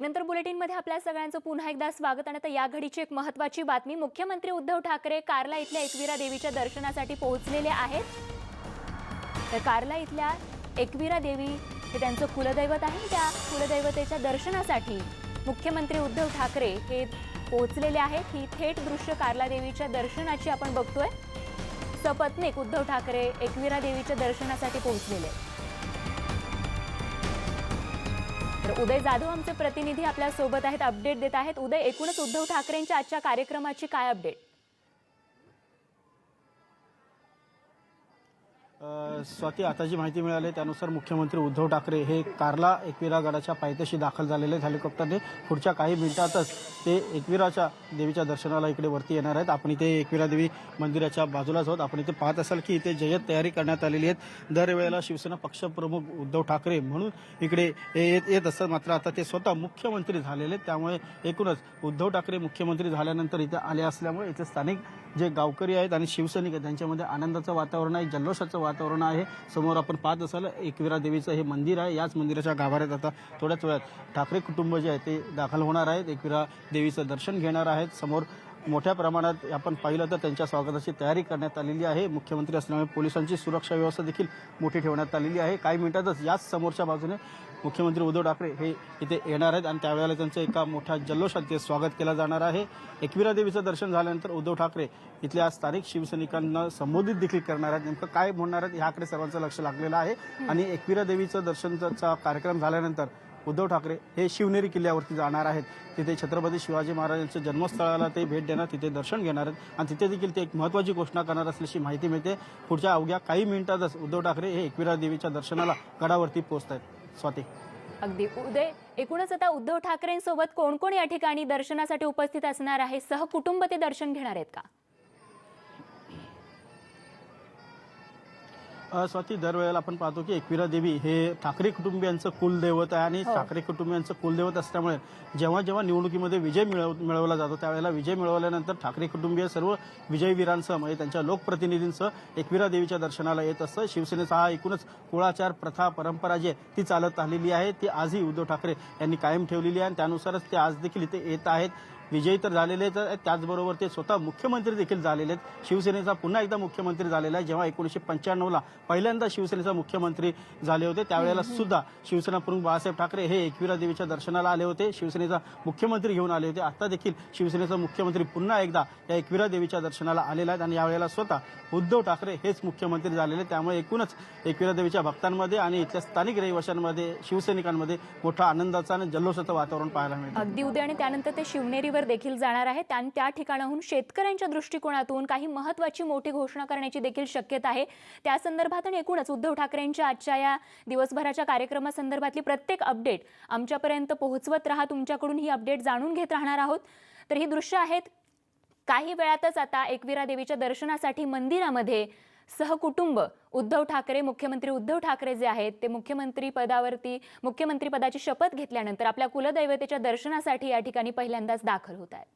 नंतर बुलेटिनमध्ये आपल्या सगळ्यांचं पुन्हा एकदा स्वागत आणि आता या घडीची एक महत्वाची बातमी. मुख्यमंत्री उद्धव ठाकरे कार्ला इथल्या एकविरा देवीच्या दर्शनासाठी पोहोचलेले आहेत. तर कार्ला इथल्या एकविरा देवी हे त्यांचं कुलदैवत आहे. त्या कुलदैवतेच्या दर्शनासाठी मुख्यमंत्री उद्धव ठाकरे हे पोहोचलेले आहेत. ही थेट दृश्य कार्ला देवीच्या दर्शनाची आपण बघतोय. सपत्नीक उद्धव ठाकरे एकविरा देवीच्या दर्शनासाठी पोहोचलेले आहेत. तर उदय जाधव आमचे प्रतिनिधी आपल्यासोबत आहेत अपडेट देत आहेत. उदय एकूणच उद्धव ठाकरेंच्या आजच्या कार्यक्रमाची काय अपडेट स्वाती आता जी माहिती मिळाली. त्यानुसार मुख्यमंत्री उद्धव ठाकरे हे कार्ला एकविरा गडाच्या पायथ्याशी दाखल झालेले हेलिकॉप्टरने पुढच्या काही मिनिटातच ते एकविराच्या देवीच्या दर्शनाला इकडे वरती येणार आहेत. आपण इथे एकविरा देवी मंदिराच्या बाजूलाच आहोत. आपण इथे पाहत असाल की इथे जय्यत तयारी करण्यात आलेली आहेत. दरवेळेला शिवसेना पक्षप्रमुख उद्धव ठाकरे म्हणून इकडे येत येत असतात. मात्र आता ते स्वतः मुख्यमंत्री झालेले आहेत. त्यामुळे एकूणच उद्धव ठाकरे मुख्यमंत्री झाल्यानंतर इथे आले असल्यामुळे इथे स्थानिक जे गावकरी आहेत आणि शिवसैनिक आहेत त्यांच्यामध्ये आनंदाचं वातावरण आहे जल्लोषाचं वातावरण आहे. समोर आपण पाहत असाल एकविरा देवीचं हे मंदिर आहे. याच मंदिराच्या गाभाऱ्यात आता थोड्याच वेळात ठाकरे कुटुंब जे आहे ते दाखल होणार आहेत. एकविरा देवीचं दर्शन घेणार आहेत. समोर मोठ्या प्रमाणात आपण पाहिलं तर त्यांच्या स्वागताची तयारी करण्यात आलेली आहे. मुख्यमंत्री असल्यामुळे पोलिसांची सुरक्षा व्यवस्था देखील मोठी ठेवण्यात आलेली आहे. काही मिनिटातच याच समोरच्या बाजूने मुख्यमंत्री उद्धव ठाकरे हे इथे येणार आहेत आणि त्यावेळेला त्यांचं एका मोठ्या जल्लोषात ते स्वागत केलं जाणार आहे. एकविरा देवीचं दर्शन झाल्यानंतर उद्धव ठाकरे इथल्या स्थानिक शिवसैनिकांना संबोधित देखील करणार आहेत. नेमकं काय म्हणणार आहेत ह्याकडे सर्वांचं लक्ष लागलेलं आहे. आणि एकविरा देवीचं दर्शनचा कार्यक्रम झाल्यानंतर उद्धव ठाकरे हे शिवनेरी किल्ल्यावरती जाणार आहेत. तिथे छत्रपती शिवाजी महाराजांच्या जन्मस्थळाला ते भेट देणार तिथे दर्शन घेणार आहेत. आणि तिथे देखील ते एक महत्त्वाची घोषणा करणार असल्याची माहिती मिळते. पुढच्या अवघ्या काही मिनिटातच उद्धव ठाकरे हे एकविरा देवीच्या दर्शनाला गडावरती पोहोचत आहेत. स्वाती. अगदी उदय एकूणच आता उद्धव ठाकरेंसोबत कोण कोण या ठिकाणी दर्शनासाठी उपस्थित असणार आहे? सहकुटुंब ते दर्शन घेणार आहेत का? स्वाती दरवेळेला आपण पाहतो की एकविरा देवी हे ठाकरे कुटुंबियांचं कुलदैवत आहे आणि हो. ठाकरे कुटुंबियांचं कुलदैवत असल्यामुळे जेव्हा जेव्हा निवडणुकीमध्ये विजय मिळव मिळवला जातो त्यावेळेला विजय मिळवल्यानंतर ठाकरे कुटुंबीय सर्व विजयवीरांसह म्हणजे त्यांच्या लोकप्रतिनिधींसह एकविरा देवीच्या दर्शनाला येत असतं. शिवसेनेचा हा एकूणच कुळाचार प्रथा परंपरा जी आहे ती चालत आलेली आहे. ती आजही उद्धव ठाकरे यांनी कायम ठेवलेली आहे आणि त्यानुसारच ते आज देखील इथे येत आहेत. विजयी तर झालेलेच आहेत. त्याचबरोबर ते स्वतः मुख्यमंत्री देखील झालेले आहेत. शिवसेनेचा पुन्हा एकदा मुख्यमंत्री झालेला आहे. जेव्हा एकोणीसशे पंच्याण्णवला पहिल्यांदा शिवसेनेचा मुख्यमंत्री झाले होते त्यावेळेला सुद्धा शिवसेना प्रमुख बाळासाहेब ठाकरे हे एकविरा देवीच्या दर्शनाला आले होते. शिवसेनेचा मुख्यमंत्री घेऊन आले होते. आता देखील शिवसेनेचा मुख्यमंत्री पुन्हा एकदा या एकविरा देवीच्या दर्शनाला आलेला आहेत आणि यावेळेला स्वतः उद्धव ठाकरे हेच मुख्यमंत्री झालेले त्यामुळे एकूणच एकविरा देवीच्या भक्तांमध्ये आणि इथल्या स्थानिक रहिवाशांमध्ये शिवसैनिकांमध्ये मोठा आनंदाचा आणि जल्लोषाचं वातावरण पाहायला मिळतं. अगदी उद्या आणि त्यानंतर ते शिवनेरीवर देखील जाणार आहेत आणि त्या ठिकाणाहून शेतकऱ्यांच्या दृष्टिकोनातून काही महत्वाची मोठी घोषणा करण्याची देखील शक्यता आहे. त्या संदर्भात आणि एकूणच उद्धव ठाकरेंच्या आजच्या या दिवसभराच्या कार्यक्रमासंदर्भातली प्रत्येक अपडेट आमच्यापर्यंत पोहोचवत राहा. तुमच्याकडून ही अपडेट जाणून घेत राहणार आहोत. तर ही दृश्य आहेत काही वेळातच आता एकविरा देवीच्या दर्शनासाठी मंदिरामध्ये सहकुटुंब उद्धव ठाकरे मुख्यमंत्री उद्धव ठाकरे जे आहेत ते मुख्यमंत्री पदावरती मुख्यमंत्री पदाची शपथ घेतल्यानंतर आपल्या कुलदैवतेच्या दर्शनासाठी या ठिकाणी पहिल्यांदाच दाखल होत आहेत.